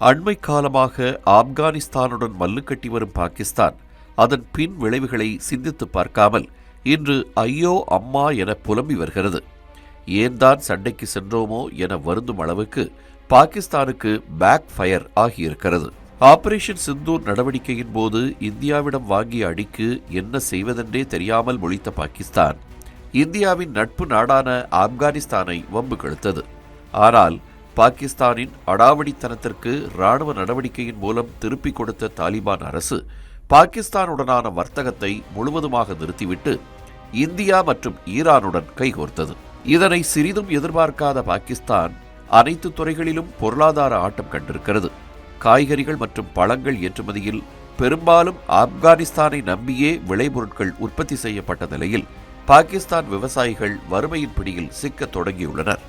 அண்மை காலமாக ஆப்கானிஸ்தானுடன் மல்லுக்கட்டி வரும் பாகிஸ்தான் அதன் பின் விளைவுகளை சிந்தித்து பார்க்காமல் இன்று ஐயோ அம்மா என புலம்பி வருகிறது. ஏன் தான் சண்டைக்கு சென்றோமோ என வருந்தும் அளவுக்கு பாகிஸ்தானுக்கு பேக் ஃபயர் ஆகியிருக்கிறது. ஆபரேஷன் சிந்தூர் நடவடிக்கையின் போது இந்தியாவிடம் வாங்கிய அடிக்கு என்ன செய்வதென்றே தெரியாமல் மொழித்த பாகிஸ்தான் இந்தியாவின் நட்பு நாடான ஆப்கானிஸ்தானை வம்பு கெடுத்தது. ஆனால் பாகிஸ்தானின் அடாவடித்தனத்திற்கு ராணுவ நடவடிக்கையின் மூலம் திருப்பிக் கொடுத்த தாலிபான் அரசு பாகிஸ்தானுடனான வர்த்தகத்தை முழுவதுமாக நிறுத்திவிட்டு இந்தியா மற்றும் ஈரானுடன் கைகோர்த்தது. இதனை சிறிதும் எதிர்பார்க்காத பாகிஸ்தான் அனைத்து துறைகளிலும் பொருளாதார ஆட்டம் கண்டிருக்கிறது. காய்கறிகள் மற்றும் பழங்கள் ஏற்றுமதியில் பெரும்பாலும் ஆப்கானிஸ்தானை நம்பியே விளைபொருட்கள் உற்பத்தி செய்யப்பட்ட நிலையில் பாகிஸ்தான் விவசாயிகள் வறுமையின் பிடியில் சிக்கத் தொடங்கியுள்ளனர்.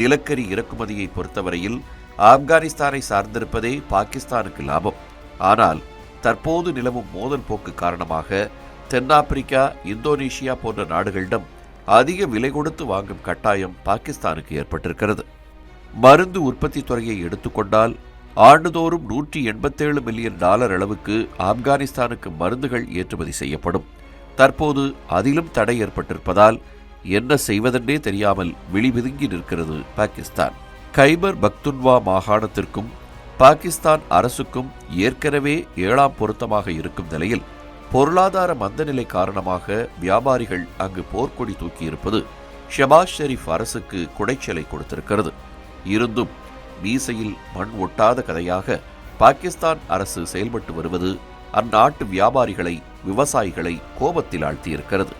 நிலக்கரி இறக்குமதியை பொறுத்தவரையில் ஆப்கானிஸ்தானை சார்ந்திருப்பதே பாகிஸ்தானுக்கு லாபம். ஆனால் தற்போது நிலவும் மோதல் போக்கு காரணமாக தென்னாப்பிரிக்கா இந்தோனேஷியா போன்ற நாடுகளிடம் அதிக விலை கொடுத்து வாங்கும் கட்டாயம் பாகிஸ்தானுக்கு ஏற்பட்டிருக்கிறது. மருந்து உற்பத்தி துறையை எடுத்துக்கொண்டால் ஆண்டுதோறும் நூற்றி எண்பத்தேழு மில்லியன் டாலர் அளவுக்கு ஆப்கானிஸ்தானுக்கு மருந்துகள் ஏற்றுமதி செய்யப்படும். தற்போது அதிலும் தடை ஏற்பட்டிருப்பதால் என்ன செய்வதென்றே தெரியாமல் விழிபிதுங்கி நிற்கிறது பாகிஸ்தான். கைபர் பக்துன்வா மாகாணத்திற்கும் பாகிஸ்தான் அரசுக்கும் ஏற்கனவே ஏழாம் பொருத்தமாக இருக்கும் நிலையில் பொருளாதார மந்தநிலை காரணமாக வியாபாரிகள் அங்கு போர்க்கொடி தூக்கியிருப்பது ஷபாஸ் ஷெரீப் அரசுக்கு குடைச்சலை கொடுத்திருக்கிறது. இருந்தும் மீசையில் மண் ஒட்டாத கதையாக பாகிஸ்தான் அரசு செயல்பட்டு வருவது அந்நாட்டு வியாபாரிகளை விவசாயிகளை கோபத்தில் ஆழ்த்தியிருக்கிறது.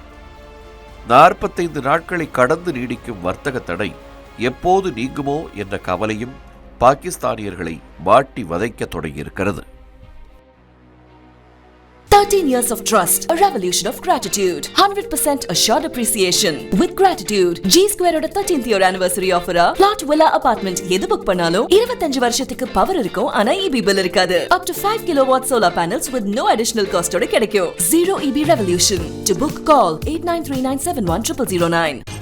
நாற்பத்தைந்து நாட்களை கடந்து நீடிக்கும் வர்த்தக தடை எப்போது நீங்குமோ என்ற கவலையும் பாகிஸ்தானியர்களை வாட்டி வதைக்க தொடங்கியிருக்கிறது. 13 years of trust, a revolution of gratitude, 100% assured appreciation. With gratitude, G Square ஓட 13th year anniversary offer plot villa apartment எது புக் பண்ணாலும் 25 வருஷத்துக்கு பவர் இருக்கும் ஆனா EB bill இருக்காது. Up to 5 kilowatt solar panels with no additional cost ஓட கிடைக்கும். Zero EB revolution. To book call 8939710009.